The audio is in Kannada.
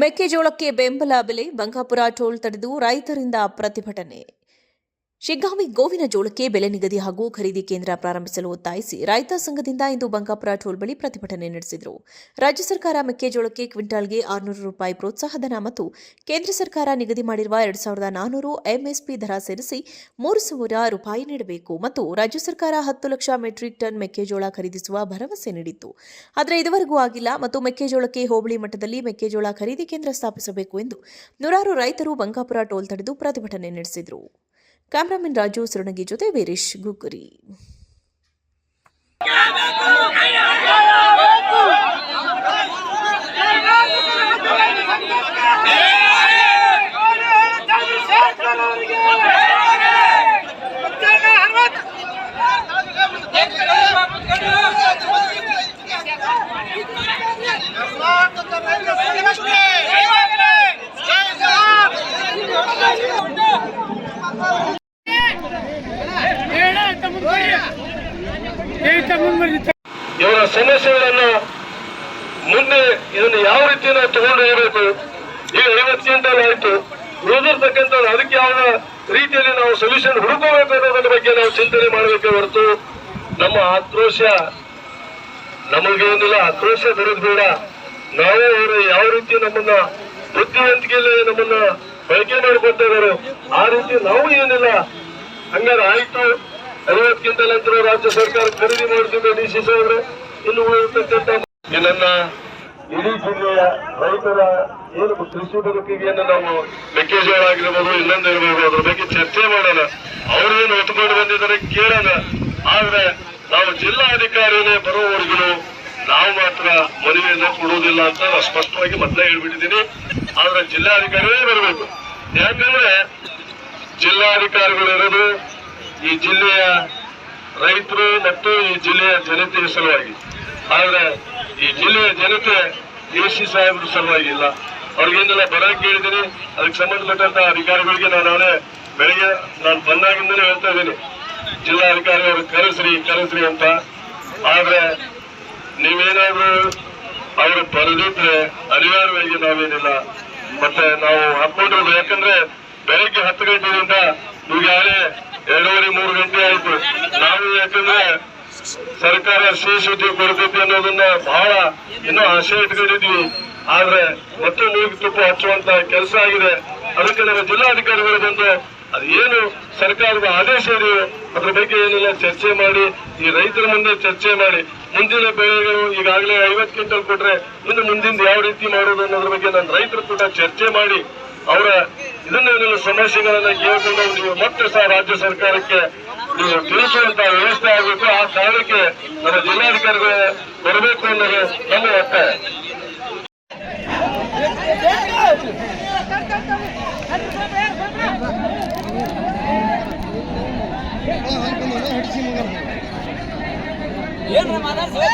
ಮೆಕ್ಕೆಜೋಳಕ್ಕೆ ಬೆಂಬಲ ಬೆಲೆ ಬಂಕಾಪುರ ಟೋಲ್ ತಡೆದು ರೈತರಿಂದ ಪ್ರತಿಭಟನೆ. ಶಿಗ್ಗಾಂವಿ ಗೋವಿನ ಜೋಳಕ್ಕೆ ಬೆಲೆ ನಿಗದಿ ಹಾಗೂ ಖರೀದಿ ಕೇಂದ್ರ ಪ್ರಾರಂಭಿಸಲು ಒತ್ತಾಯಿಸಿ ರೈತ ಸಂಘದಿಂದ ಇಂದು ಬಂಕಾಪುರ ಟೋಲ್ ಬಳಿ ಪ್ರತಿಭಟನೆ ನಡೆಸಿದರು. ರಾಜ್ಯ ಸರ್ಕಾರ ಮೆಕ್ಕೆಜೋಳಕ್ಕೆ ಕ್ವಿಂಟಾಲ್ಗೆ ಆರುನೂರು ರೂಪಾಯಿ ಪ್ರೋತ್ಸಾಹಧನ ಮತ್ತು ಕೇಂದ್ರ ಸರ್ಕಾರ ನಿಗದಿ ಮಾಡಿರುವ ಎರಡು ಸಾವಿರದ ನಾನ್ನೂರು ಎಂಎಸ್ಪಿ ದರ ಸೇರಿಸಿ ಮೂರು ಸಾವಿರ ರೂಪಾಯಿ ನೀಡಬೇಕು ಮತ್ತು ರಾಜ್ಯ ಸರ್ಕಾರ ಹತ್ತು ಲಕ್ಷ ಮೆಟ್ರಿಕ್ ಟನ್ ಮೆಕ್ಕೆಜೋಳ ಖರೀದಿಸುವ ಭರವಸೆ ನೀಡಿತ್ತು. ಆದರೆ ಇದುವರೆಗೂ ಆಗಿಲ್ಲ ಮತ್ತು ಮೆಕ್ಕೆಜೋಳಕ್ಕೆ ಹೋಬಳಿ ಮಟ್ಟದಲ್ಲಿ ಮೆಕ್ಕೆಜೋಳ ಖರೀದಿ ಕೇಂದ್ರ ಸ್ಥಾಪಿಸಬೇಕು ಎಂದು ನೂರಾರು ರೈತರು ಬಂಕಾಪುರ ಟೋಲ್ ತಡೆದು ಪ್ರತಿಭಟನೆ ನಡೆಸಿದರು. ಕ್ಯಾಮರಾಮನ್ ರಾಜು ಸುರಣಗಿ ಜೊತೆ ವೀರೇಶ್ ಗುಗ್ಗುರಿ. ಸಮಸ್ಯೆಗಳನ್ನು ಮುಂದೆ ಇದನ್ನು ಯಾವ ರೀತಿ ನಾವು ತಗೊಂಡು ಹೋಗಬೇಕು? ಈಗ ಐವತ್ತು ಆಯ್ತು. ಉಳಿದಿರ್ತಕ್ಕಂಥ ಅದಕ್ಕೆ ಯಾವ ರೀತಿಯಲ್ಲಿ ನಾವು ಸೊಲ್ಯೂಷನ್ ಹುಡುಕೋಬೇಕು ಅನ್ನೋದ್ರ ಬಗ್ಗೆ ನಾವು ಚಿಂತನೆ ಮಾಡಬೇಕೆ ಹೊರತು ನಮ್ಮ ಆಕ್ರೋಶ ನಮಗೇನಿಲ್ಲ ಆಕ್ರೋಶ ಬರೋದು ಬೇಡ. ನಾವು ಅವರು ಯಾವ ರೀತಿ ನಮ್ಮನ್ನ ಬುದ್ಧಿವಂತಿಕೆಯಲ್ಲಿ ನಮ್ಮನ್ನ ಬಳಕೆ ಮಾಡಿಕೊಳ್ತಾರೋ ಆ ರೀತಿ ನಾವು ಏನಿಲ್ಲ. ಹಂಗಾರೆ ಆಯ್ತು. ಐವತ್ತಕ್ಕಿಂತ ನಂತರ ರಾಜ್ಯ ಸರ್ಕಾರ ಖರೀದಿ ಮಾಡ್ತಿದ್ದ ಡಿ ಸಿ ಇನ್ನು ಉಳಿದಿರ್ತಕ್ಕಂಥ ಈ ನನ್ನ ಇಡೀ ಜಿಲ್ಲೆಯ ರೈತರ ಏನು ಕೃಷಿ ಬದುಕಿಗೆಯನ್ನು ನಾವು ಮೆಕ್ಕೆಜೋಳ ಆಗಿರ್ಬೋದು ಇನ್ನೊಂದು ಇರ್ಬೋದು, ಅದ್ರ ಬಗ್ಗೆ ಚರ್ಚೆ ಮಾಡೋಣ. ಅವ್ರೇನು ಹೊತ್ಕೊಂಡು ಬಂದಿದ್ದಾರೆ ಕೇಳೋಣ. ಆದ್ರೆ ನಾವು ಜಿಲ್ಲಾಧಿಕಾರಿನೇ ಬರೋವರೆಗೂ ನಾವು ಮಾತ್ರ ಮನವಿಯನ್ನ ಕೊಡುವುದಿಲ್ಲ ಅಂತ ನಾನು ಸ್ಪಷ್ಟವಾಗಿ ಮೊದಲೇ ಹೇಳ್ಬಿಟ್ಟಿದ್ದೀನಿ. ಆದ್ರೆ ಜಿಲ್ಲಾಧಿಕಾರಿಯೇ ಬರಬೇಕು. ಯಾಕಂದ್ರೆ ಜಿಲ್ಲಾಧಿಕಾರಿಗಳು ಇರೋದು ಈ ಜಿಲ್ಲೆಯ ರೈತರು ಮತ್ತು ಈ ಜಿಲ್ಲೆಯ ಜನತೆಯ ಸಲುವಾಗಿ. ಆದರೆ ಈ ಜಿಲ್ಲೆಯ ಜನತೆ ಸಿ ಸಾಹೇಬ್ರ ಸಲುವಾಗಿ ಇಲ್ಲ. ಅವ್ರಿಗೇನೆಲ್ಲ ಬರೋಕೆ ಕೇಳಿದ್ದೀನಿ. ಅದಕ್ಕೆ ಸಂಬಂಧಪಟ್ಟಂತ ಅಧಿಕಾರಿಗಳಿಗೆ ನಾನು ಅವನೇ ಬೆಳಿಗ್ಗೆ ನಾನು ಬಂದಾಗಿಂದಲೇ ಹೇಳ್ತಾ ಇದ್ದೀನಿ. ಜಿಲ್ಲಾಧಿಕಾರಿ ಅವರು ಕರೆಸ್ರಿ ಕರೆಸ್ರಿ ಅಂತ. ಆದ್ರೆ ನೀವೇನಾದ್ರೂ ಅವರು ಬರೆದಿದ್ರೆ ಅನಿವಾರ್ಯವಾಗಿ ನಾವೇನಿಲ್ಲ. ಮತ್ತೆ ನಾವು ಹಾಕೊಂಡಿರೋದು ಯಾಕಂದ್ರೆ ಬೆಳಗ್ಗೆ ಹತ್ತು ಗಂಟೆಯಿಂದ ಈಗಾಗಲೇ ಎರಡೂವರೆ ಮೂರು ಗಂಟೆ ಆಯ್ತು ನಾವು ಯಾಕಂದ್ರೆ ಸರ್ಕಾರ ಶ್ರೀ ಸುದ್ದಿ ಕೊಡ್ತೈತಿ ಅನ್ನೋದನ್ನ ಬಹಳ ಇನ್ನೂ ಆಸೆ ಇಟ್ಕೊಂಡಿದ್ವಿ ಆದ್ರೆ ಮತ್ತೆ ನೀರು ತುಪ್ಪ ಹಚ್ಚುವಂತ ಕೆಲಸ ಆಗಿದೆ. ಅದಕ್ಕೆ ನಮ್ಮ ಜಿಲ್ಲಾಧಿಕಾರಿಗಳು ಬಂದು ಅದೇನು ಸರ್ಕಾರದ ಆದೇಶ ಇದೆಯೋ ಅದ್ರ ಬಗ್ಗೆ ಏನೆಲ್ಲ ಚರ್ಚೆ ಮಾಡಿ, ಈ ರೈತರ ಮುಂದೆ ಚರ್ಚೆ ಮಾಡಿ, ಮುಂದಿನ ಬೆಳೆಗಳು ಈಗಾಗಲೇ ಐವತ್ತು ಕ್ವಿಂಟಲ್ ಕೊಟ್ರೆ ಇನ್ನು ಮುಂದಿಂದ ಯಾವ ರೀತಿ ಮಾಡೋದು ಅನ್ನೋದ್ರ ಬಗ್ಗೆ ನಾನು ರೈತರು ಕೂಡ ಚರ್ಚೆ ಮಾಡಿ, ಅವರ ಇದನ್ನೇನೆಲ್ಲ ಸಮಸ್ಯೆಗಳನ್ನ ಕೇಳಿಕೊಂಡು ನೀವು ಮತ್ತೆ ಸಹ ರಾಜ್ಯ ಸರ್ಕಾರಕ್ಕೆ ತಿಳಿಸುವಂತ ವ್ಯವಸ್ಥೆ ಆಗಬೇಕು ಆ ಕಾರಣಕ್ಕೆ ನಮ್ಮ ಜಿಲ್ಲಾಧಿಕಾರಿಗಳು ಬರಬೇಕು ಅನ್ನೋದು ನಮ್ಮ ಒತ್ತಾಯ ಏನ್ರ ಮಾತಾಡ್ಸಿ?